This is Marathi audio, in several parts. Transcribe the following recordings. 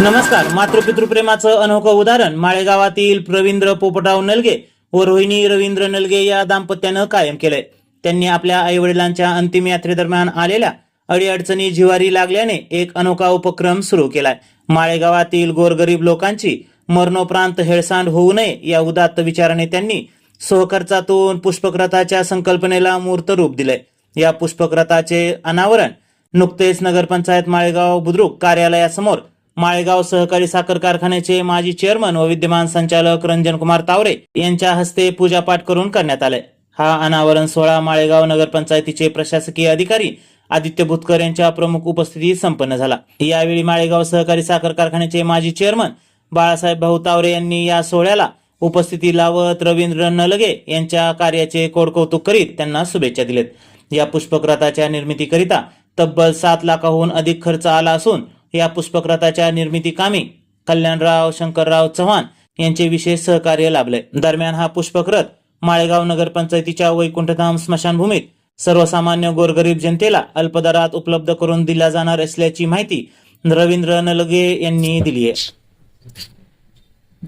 नमस्कार मातृपितृप्रेमाचं अनोखं उदाहरण. माळेगावातील रवींद्र पोपटराव नलगे व रोहिणी रवींद्र नलगे या दाम्पत्यानं कायम केलंय. त्यांनी आपल्या आईवडिलांच्या अंतिम यात्रेदरम्यान आलेल्या अडीअडचणी जिवारी लागल्याने एक अनोखा उपक्रम सुरू केलाय. माळेगावातील गोरगरीब लोकांची मरणोपरांत हेळसांड होऊ नये या उदात्त विचाराने त्यांनी सहखर्चातून पुष्पक्रथाच्या संकल्पनेला मूर्त रूप दिले या पुष्पक्रथाचे अनावरण नुकतेच नगरपंचायत माळेगाव बुद्रुक कार्यालयासमोर माळेगाव सहकारी साखर कारखान्याचे माजी चेअरमन व विद्यमान संचालक रंजन कुमार तावरे यांच्या हस्ते पूजापाठ करून करण्यात आले. हा अनावरण सोहळा माळेगाव नगरपंचायतीचे प्रशासकीय अधिकारी आदित्य भुतकर यांच्या प्रमुख उपस्थितीत संपन्न झाला. यावेळी माळेगाव सहकारी साखर कारखान्याचे माजी चेअरमन बाळासाहेब भाऊ तावरे यांनी या सोहळ्याला उपस्थिती लावत रवींद्र नलगे यांच्या कार्याचे कोडकौतुक करीत त्यांना शुभेच्छा दिलेत. या पुष्पक्रथाच्या निर्मितीकरिता तब्बल सात लाखाहून अधिक खर्च आला असून या पुष्पक्रथाच्या निर्मिती कामी कल्याणराव शंकरराव चव्हाण यांचे विशेष सहकार्य लाभले दरम्यान हा पुष्पक्रथ माळेगाव नगरपंचायतीच्या वैकुंठधाम स्मशानभूमीत सर्वसामान्य गोरगरीब जनतेला अल्पदरात उपलब्ध करून दिला जाणार असल्याची माहिती रवींद्र नलगे यांनी दिली आहे.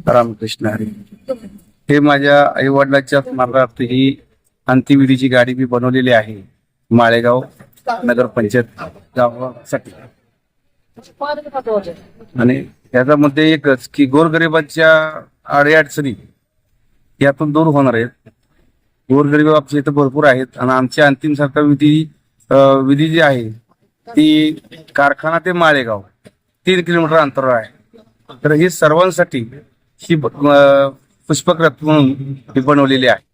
रामकृष्ण हरी. हे माझ्या आई वडिलांच्या स्मरणार्थ ही अंत्यविधीची गाडी मी बनवलेली आहे. माळेगाव नगरपंचायत गावासाठी. आणि याच्यामध्ये एकच की गोरगरिबांच्या अडीअडचणी यातून दूर होणार आहेत. गोरगरीब आमच्या इथं भरपूर आहेत आणि आमच्या अंतिम सरकार विधी विधी जी आहे ती कारखाना ते माळेगाव तीन किलोमीटर अंतरावर आहे. तर ही सर्वांसाठी ही पुष्पक्रत म्हणून ही बनवलेली आहे.